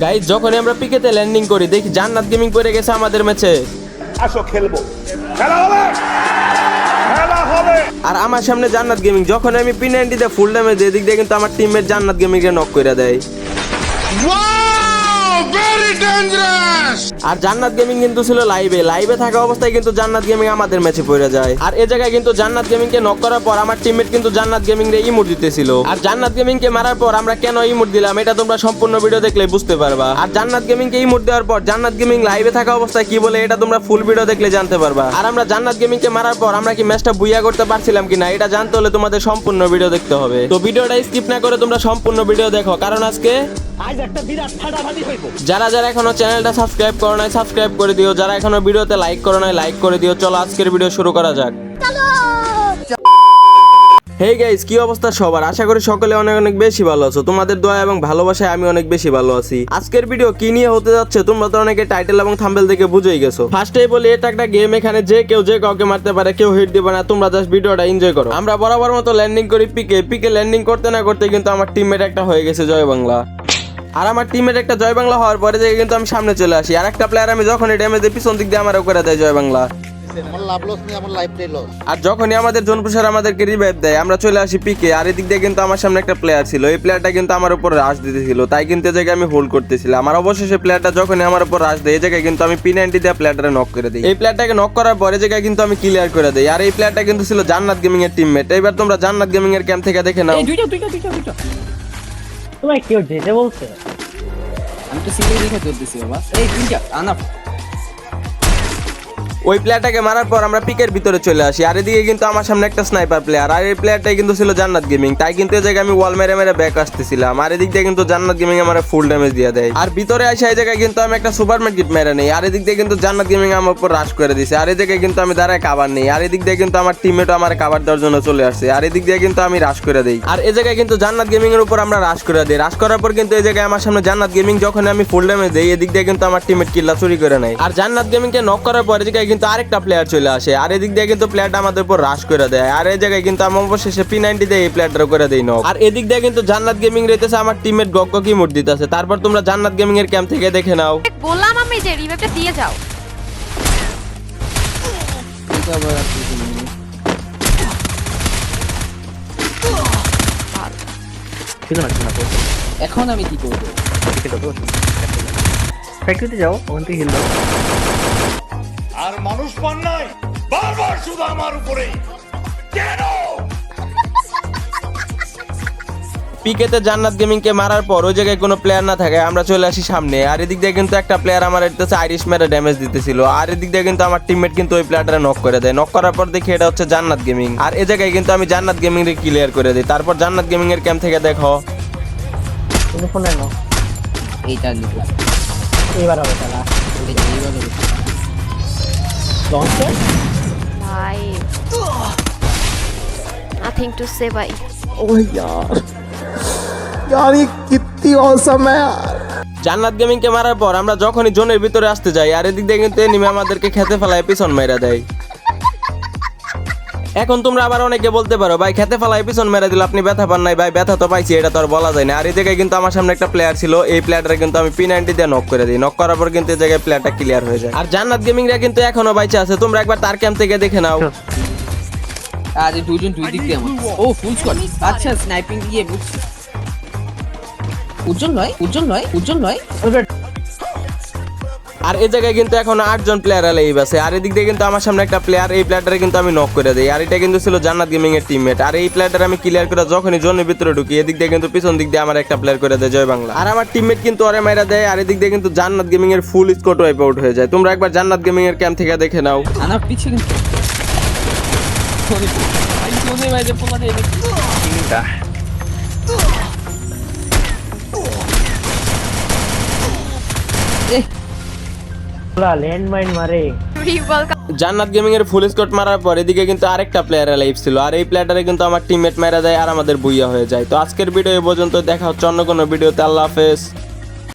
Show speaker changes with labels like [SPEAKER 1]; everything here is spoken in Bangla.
[SPEAKER 1] গাইজ যখনই আমরা পিকেতে ল্যান্ডিং করি দেখি জান্নাত গেমিং পড়ে গেছে আমাদের ম্যাচে
[SPEAKER 2] আসো খেলব। খেলা হবে! খেলা হবে!
[SPEAKER 1] আর আমার সামনে জান্নাত গেমিং যখন আমি পি নাইনটিতে ফুল ড্যামেজ দিই এদিক দিয়ে কিন্তু আমার টিমমেট জান্নাত গেমিংকে নক করে দেয়। আর জান্নাত গেমিং কিন্তু ছিল লাইভে লাইভে থাকা অবস্থায় কিন্তু জান্নাত গেমিং আমাদের ম্যাচে পড়ে যায়। আর এ জায়গায় কিন্তু জান্নাত গেমিং কে নক করার পর আমার টিমমেট কিন্তু জান্নাত গেমিং রে ইমোট দিতেছিল। আর জান্নাত গেমিং কে মারার পর আমরা কেন ইমোট দিলাম, এটা তোমরা সম্পূর্ণ ভিডিও দেখলে বুঝতে পারবা। আর জান্নাত গেমিং কে ইমোট দেওয়ার পর জান্নাত গেমিং লাইভে থাকা অবস্থায় কি বলে, এটা তোমরা ফুল ভিডিও দেখলে জানতে পারবা। আর আমরা জান্নাত গেমিং কে মারার পর আমরা কি ম্যাচটা বুইয়া করতে পারছিলাম কিনা, এটা জানতে হলে তোমাদের সম্পূর্ণ ভিডিও দেখতে হবে। তো ভিডিওটা স্কিপ না করে তোমরা সম্পূর্ণ ভিডিও দেখো, কারণ আজকে যারা যারা এখনও চ্যানেলটা সাবস্ক্রাইব করো নাই, সাবস্ক্রাইব করে দিও। যারা এখনও ভিডিওতে লাইক করো নাই লাইক করে দিও। চলো আজকের ভিডিও শুরু করা যাক। হেই গাইস কি অবস্থা সবার? আশা করি সকলে অনেক অনেক বেশি ভালো আছো। তোমাদের দোয়া এবং ভালোবাসায় আমি অনেক বেশি ভালো আছি। আজকের ভিডিও কি নিয়ে হতে যাচ্ছে, তোমরা তো অনেকে টাইটেল এবং থাম্বেল দেখে বুঝেই গেছো। ফার্স্টেই বলি, এটা একটা গেম এখানে যে কেউ, যে কাউকে মারতে পারে, কেউ হিট দিবে না। তোমরা জাস্ট ভিডিওটা এনজয় করো। আমরা বরাবর মতো ল্যান্ডিং করি, পিকে। পিকে ল্যান্ডিং করতে না করতে কিন্তু আমার টিমমেট একটা হয়ে গেছে, জয় বাংলা। আর আমার টিমের একটা জয় বাংলা হওয়ার পরে থেকে কিন্তু আমি সামনে চলে আসি। আর একটা প্লেয়ার আমি যখনই ড্যামেজ দিই পিছন দিক দিয়ে আমার করে দেয় জয় বাংলা।
[SPEAKER 3] আমার লাভ লস নেই আমার লাইফটাই লস
[SPEAKER 1] আর যখনই আমাদের জনপ্রসার আমাদেরকে রিভাইভ দেয় আমরা চলে আসি পিকে আর এদিক দিয়ে কিন্তু আমার সামনে একটা প্লেয়ার ছিল। এই প্লেয়ারটা কিন্তু আমার উপর রাশ দিতেছিল। তাই কিন্তু এই জায়গায় আমি হোল্ড করতেছিলাম। আমার অবশেষে প্লেয়ারটা যখনই আমার উপর রাশ দেয় এই জায়গায় কিন্তু আমি পি নাইনটি দিয়ে প্লেয়ারটা নক করে দিই। এই প্লেয়ারটাকে নক করার পরে জায়গায় কিন্তু আমি ক্লিয়ার করে দিই। আর এই প্লেয়ারটা কিন্তু ছিল জান্নাত গেমিং এর টিমমেট এবার তোমরা জান্নাত গেমিং এর ক্যাম্প থেকে দেখে নাও।
[SPEAKER 4] তোমায় কেউ যেতে বলছে?
[SPEAKER 5] আমি তো সিঙ্গেল দেখে চলতেছি বাবা। এই তিনটা আনা
[SPEAKER 1] ওই প্লেয়ারটাকে মারার পর আমরা পিকের ভিতরে চলে আসি। আর এদিকে কিন্তু আমার সামনে একটা স্নাইপার প্লেয়ার আর এই প্লেয়ারটাই কিন্তু ছিল জান্নাত গেমিং তাই কিন্তু এই জায়গায় আমি ওয়াল মেরে মেরে ব্যাক আসতেছিলাম। আর এদিক দিয়ে কিন্তু জান্নাত গেমিং আমার ফুল ড্যামেজ দিয়ে দেয়। আর ভিতরে আসে এই জায়গায় কিন্তু আমি একটা সুপার মার্কেট মেরে নেই। আর এদিক দিয়ে কিন্তু জান্নাত গেমিং আমার উপর রাশ করে দিছে। আর এই জায়গায় কিন্তু আমি দাঁড়ায় কাবার নেই। আর এদিক দিয়ে কিন্তু আমার টিমমেটও আমার কাবার দেওয়ার জন্য চলে আসছে। আর এদিক দিয়ে কিন্তু আমি রাশ করে দেই। আর এই জায়গায় কিন্তু জান্নাত গেমিং এর উপর আমরা রাশ করে দিই। রাশ করার পর কিন্তু এই জায়গায় আমার সামনে জান্নাত গেমিং যখন আমি ফুল ড্যামেজ দেই, এদিক দিয়ে কিন্তু আমার টিমমেট কিল্লা চুরি করে নেয়। আর জান্নাত গেমিং কে নক করার পর জায়গায় কিন্তু আরেকটা প্লেয়ার চলে আসে। আর এদিক দিয়ে কিন্তু প্লেয়ারটা আমাদের উপর রাশ করে দেয়। আর এই জায়গায় কিন্তু আমি অবশেষে পি নাইনটি দিয়ে এই প্লেয়ারটা করে দেই নক আর এদিক দিয়ে কিন্তু জান্নাত গেমিং রইতেছে আমার টিমের গগ্গ কি মুড দিতেছে? তারপর তোমরা জান্নাত গেমিং এর ক্যাম্প থেকে দেখে নাও।
[SPEAKER 6] বললাম আমি যে রিভাইভটা দিয়ে যাও।
[SPEAKER 5] এখন আমি কি করব?
[SPEAKER 4] ফ্যাক্টরিতে যাও ওখান থেকে হিল দাও।
[SPEAKER 2] আর মানুষ পান নাই। বারবার শুধু আমার উপরে কেন?
[SPEAKER 1] পিকেতে জান্নাত গেমিং কে মারার পর ওই জায়গায় কোনো প্লেয়ার না থাকে আমরা চলে আসি সামনে। আর এদিক দিয়ে কিন্তু একটা প্লেয়ার আমার এটাতে আইরিশ মেরে ড্যামেজ দিতেছিল। আর এদিক দিয়ে কিন্তু আমার টিমমেট কিন্তু ওই প্লেয়ারটা নক করে দেয়। নক করার পর দেখি এটা হচ্ছে জান্নাত গেমিং। আর এই জায়গায় কিন্তু আমি জান্নাত গেমিং রে ক্লিয়ার করে দিই। তারপর জান্নাত গেমিং এর ক্যাম্প থেকে দেখো।
[SPEAKER 5] এইটা এইবার হবে।
[SPEAKER 4] লঞ্চ
[SPEAKER 6] ভাই নাথিং টু সে ভাই
[SPEAKER 3] ओह यार यार ये कितनी औसम है यार
[SPEAKER 1] জান্নাত গেমিং কে মারার পর আমরা যখনই জোনের ভিতরে আসতে যাই আর এদিক দিয়ে কিন্তু এনিমে আমাদেরকে খেতে ফেলায় পিছন মেরে দেয় এখন তোমরা আবার অনেকে বলতে পারো ভাই খেতে ফেলায় পিছন মেরে দিল আপনি ব্যথা পান নাই ভাই ব্যথা তো পাইছি এটা তো আর বলা যায় না। আর এই জায়গায় কিন্তু আমার সামনে একটা প্লেয়ার ছিল এই প্লেয়ারটা কিন্তু আমি পি নাইনটি দিয়ে নক করে দিই। নক করার পর কিন্তু এই জায়গায় প্লেয়ারটা ক্লিয়ার হয়ে যায়। আর জান্নাত গেমিংরা কিন্তু এখনও বাইচে আছে তোমরা একবার তার ক্যাম্প থেকে দেখে নাও।
[SPEAKER 5] আজ এই দুজন দুই দিক দিয়ে আমার। ও ফুল স্কোয়াড আচ্ছা স্নাইপিং দিয়ে বুঝছি। উজ্জ্বল নয় উজ্জ্বল নয় উজ্জ্বল নয়।
[SPEAKER 1] আর এই জায়গায় কিন্তু এখন আটজন প্লেয়ার লাইভ আছে। আর এদিক দিয়ে কিন্তু আমার সামনে একটা প্লেয়ার এই প্লেয়ারটা কিন্তু আমি নক করে দিই। আর এটা কিন্তু ছিল জান্নাত গেমিং এর টিমমেট আর এই প্লেয়ারটা আমি ক্লিয়ার করে যখনই জোনের ভিতরে ঢুকি এদিক দিয়ে কিন্তু পিছন দিক দিয়ে আমার একটা প্লেয়ার করে দেয় জয় বাংলা। আর আমার টিমমেট কিন্তু ওরে মাইরা দেয় আর এদিক দিয়ে কিন্তু জান্নাত গেমিং এর ফুল স্কোর ওয়াইপ আউট হয়ে যায়। তোমরা একবার জান্নাত গেমিং এর ক্যাম্প থেকে দেখে নাও।
[SPEAKER 5] আনা পিছে কিন্তু ভাই
[SPEAKER 1] জান্নাত গেমিং এর ফুল স্কট মারার পর এদিকে কিন্তু আরেকটা প্লেয়ার লাইভ ছিল, আর এই প্লেয়ারটারে কিন্তু আমার টিমমেট মেরা যায় আর আমাদের বুইয়া হয়ে যায়। তো আজকের ভিডিও এ পর্যন্ত দেখা হচ্ছে অন্য কোনো ভিডিওতে আল্লাহ হাফেজ।